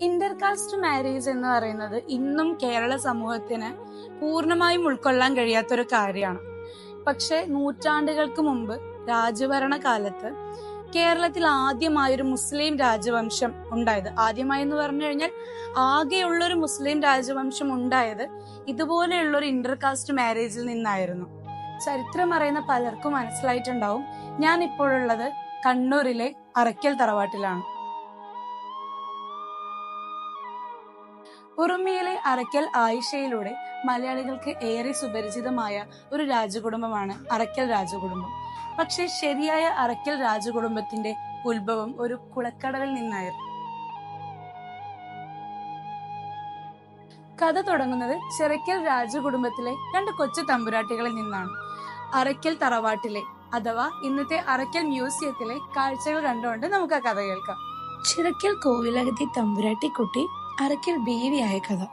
Intercaste marriage എന്ന് പറയുന്നത് ഇന്നും കേരള സമൂഹത്തിന് പൂർണമായും ഉൾക്കൊള്ളാൻ കഴിയാത്തൊരു കാര്യമാണ്. പക്ഷെ നൂറ്റാണ്ടുകൾക്ക് മുമ്പ് രാജഭരണ കാലത്ത് കേരളത്തിൽ ആദ്യമായൊരു മുസ്ലിം രാജവംശം ഉണ്ടായത് ആദ്യമായി എന്ന് പറഞ്ഞു കഴിഞ്ഞാൽ ആകെയുള്ള ഒരു മുസ്ലിം രാജവംശം ഉണ്ടായത് ഇതുപോലെയുള്ള ഒരു ഇന്റർകാസ്റ്റ് മാരേജിൽ നിന്നായിരുന്നു. ചരിത്രം അറിയുന്ന പലർക്കും മനസ്സിലായിട്ടുണ്ടാവും. ഞാൻ ഇപ്പോഴുള്ളത് കണ്ണൂരിലെ അറയ്ക്കൽ തറവാട്ടിലാണ്. ഉറുമിയിലെ അറയ്ക്കൽ ആയിഷയിലൂടെ മലയാളികൾക്ക് ഏറെ സുപരിചിതമായ ഒരു രാജകുടുംബമാണ് അറയ്ക്കൽ രാജകുടുംബം. പക്ഷേ ശരിയായ അറയ്ക്കൽ രാജകുടുംബത്തിന്റെ ഉത്ഭവം ഒരു കുളക്കടവിൽ നിന്നായിരുന്നു. കഥ തുടങ്ങുന്നത് ചെറയ്ക്കൽ രാജകുടുംബത്തിലെ രണ്ട് കൊച്ചു തമ്പുരാട്ടികളിൽ നിന്നാണ്. അറയ്ക്കൽ തറവാട്ടിലെ അഥവാ ഇന്നത്തെ അറയ്ക്കൽ മ്യൂസിയത്തിലെ കാഴ്ചകൾ കണ്ടുകൊണ്ട് നമുക്ക് ആ കഥ കേൾക്കാം. ചിറക്കൽ കോവിലകത്തെ തമ്പുരാട്ടിക്കുട്ടി അറയ്ക്കൽ ബേവിയായ കഥ.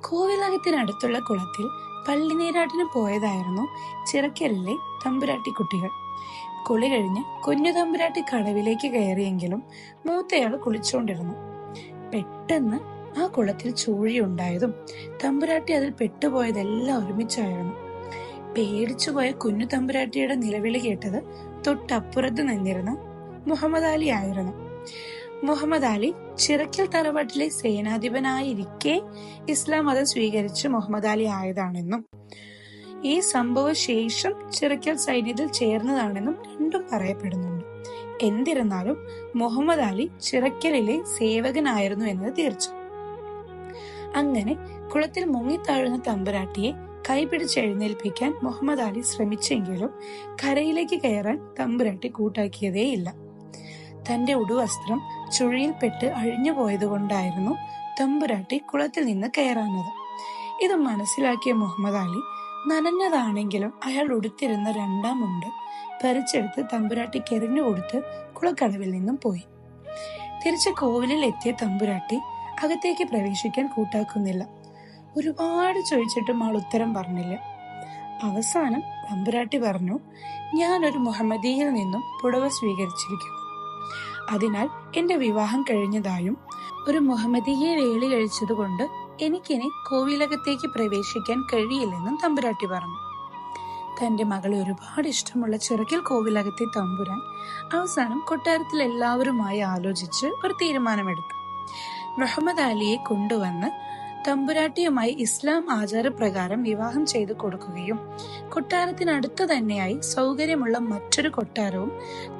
കോവിലകത്തിനടുത്തുള്ള കുളത്തിൽ പള്ളിനീരാട്ടിന് പോയതായിരുന്നു ചിറക്കലിലെ തമ്പുരാട്ടി കുട്ടികൾ കുളി കഴിഞ്ഞ് കുഞ്ഞു തമ്പുരാട്ടി കടവിലേക്ക് കയറിയെങ്കിലും മൂത്തയാൾ കുളിച്ചുകൊണ്ടിരുന്നു പെട്ടെന്ന് ആ കുളത്തിൽ ചൂഴിയുണ്ടായതും തമ്പുരാട്ടി അതിൽ പെട്ടുപോയതെല്ലാം ഒരുമിച്ചായിരുന്നു. പേടിച്ചുപോയ കുഞ്ഞു തമ്പുരാട്ടിയുടെ നിലവിളി കേട്ടത് തൊട്ടപ്പുറത്ത് നിന്നിരുന്ന മുഹമ്മദ് അലി ആയിരുന്നു. മുഹമ്മദ് അലി ചിറക്കൽ തറവാട്ടിലെ സേനാധിപനായിരിക്കെ ഇസ്ലാം മതം സ്വീകരിച്ച് മുഹമ്മദ് അലി ആയതാണെന്നും ഈ സംഭവ ശേഷം ചിറക്കൽ സൈന്യത്തിൽ ചേർന്നതാണെന്നും രണ്ടും പറയപ്പെടുന്നുണ്ട്. എന്നിരുന്നാലും മുഹമ്മദ് അലി ചിറക്കലിലെ സേവകനായിരുന്നു എന്നത് തീർച്ച. അങ്ങനെ കുളത്തിൽ മുങ്ങിത്താഴുന്ന തമ്പുരാട്ടിയെ കൈപിടിച്ച് എഴുന്നേൽപ്പിക്കാൻ മുഹമ്മദ് അലി ശ്രമിച്ചെങ്കിലും കരയിലേക്ക് കയറാൻ തമ്പുരാട്ടി കൂട്ടാക്കിയതേയില്ല. തന്റെ ഉടുവസ്ത്രം ചുഴിയിൽപ്പെട്ട് അഴിഞ്ഞു പോയതുകൊണ്ടായിരുന്നു തമ്പുരാട്ടി കുളത്തിൽ നിന്ന് കയറാനത് ഇത് മനസ്സിലാക്കിയ മുഹമ്മദ് അലി നനഞ്ഞതാണെങ്കിലും അയാൾ ഉടുത്തിരുന്ന രണ്ടാം മുണ്ട് പറിച്ചെടുത്ത് തമ്പുരാട്ടിക്ക് എറിഞ്ഞു കൊടുത്ത് കുളക്കടവിൽ നിന്നും പോയി. തിരിച്ച് കോവിലിൽ എത്തിയ തമ്പുരാട്ടി അകത്തേക്ക് പ്രവേശിക്കാൻ കൂട്ടാക്കുന്നില്ല. ഒരുപാട് ചോദിച്ചിട്ടും ആൾ ഉത്തരം പറഞ്ഞില്ല. അവസാനം തമ്പുരാട്ടി പറഞ്ഞു ഞാനൊരു മുഹമ്മദിയിൽ നിന്നും പുടവ സ്വീകരിച്ചിരിക്കുന്നു. അതിനാൽ എന്റെ വിവാഹം കഴിഞ്ഞതായും ഒരു മുഹമ്മദിയെ വേളി കഴിച്ചതുകൊണ്ട് എനിക്കിനി കോവിലകത്തേക്ക് പ്രവേശിക്കാൻ കഴിയില്ലെന്നും തമ്പുരാട്ടി പറഞ്ഞു. തന്റെ മകളെ ഒരുപാട് ഇഷ്ടമുള്ള ചെറുക്കൽ കോവിലകത്തെ തമ്പുരാൻ അവസാനം കൊട്ടാരത്തിൽ എല്ലാവരുമായി ആലോചിച്ച് ഒരു തീരുമാനമെടുത്തു. മുഹമ്മദ് അലിയെ കൊണ്ടുവന്ന് തമ്പുരാട്ടിയുമായി ഇസ്ലാം ആചാരപ്രകാരം വിവാഹം ചെയ്തു കൊടുക്കുകയും കൊട്ടാരത്തിനടുത്ത് തന്നെയായി സൗകര്യമുള്ള മറ്റൊരു കൊട്ടാരവും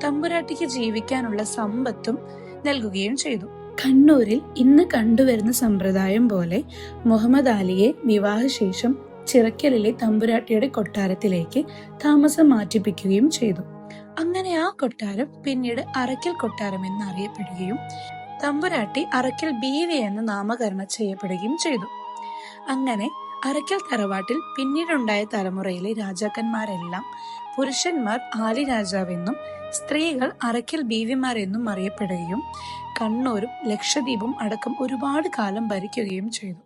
തമ്പുരാട്ടിക്ക് ജീവിക്കാനുള്ള സമ്പത്തും നൽകുകയും ചെയ്തു. കണ്ണൂരിൽ ഇന്ന് കണ്ടുവരുന്ന സമ്പ്രദായം പോലെ മുഹമ്മദ് അലിയെ വിവാഹശേഷം ചിറക്കലിലെ തമ്പുരാട്ടിയുടെ കൊട്ടാരത്തിലേക്ക് താമസം മാറ്റിപ്പിക്കുകയും ചെയ്തു. അങ്ങനെ ആ കൊട്ടാരം പിന്നീട് അറയ്ക്കൽ കൊട്ടാരം എന്നറിയപ്പെടുകയും തമ്പുരാട്ടി അറയ്ക്കൽ ബീവി എന്ന് നാമകരണം ചെയ്യപ്പെടുകയും ചെയ്തു. അങ്ങനെ അറയ്ക്കൽ തറവാട്ടിൽ പിന്നീടുണ്ടായ തലമുറയിലെ രാജാക്കന്മാരെല്ലാം പുരുഷന്മാർ ആലി രാജാവെന്നും സ്ത്രീകൾ അറയ്ക്കൽ ബീവിമാരെന്നും അറിയപ്പെടുകയും കണ്ണൂരും ലക്ഷദ്വീപും അടക്കം ഒരുപാട് കാലം ഭരിക്കുകയും ചെയ്തു.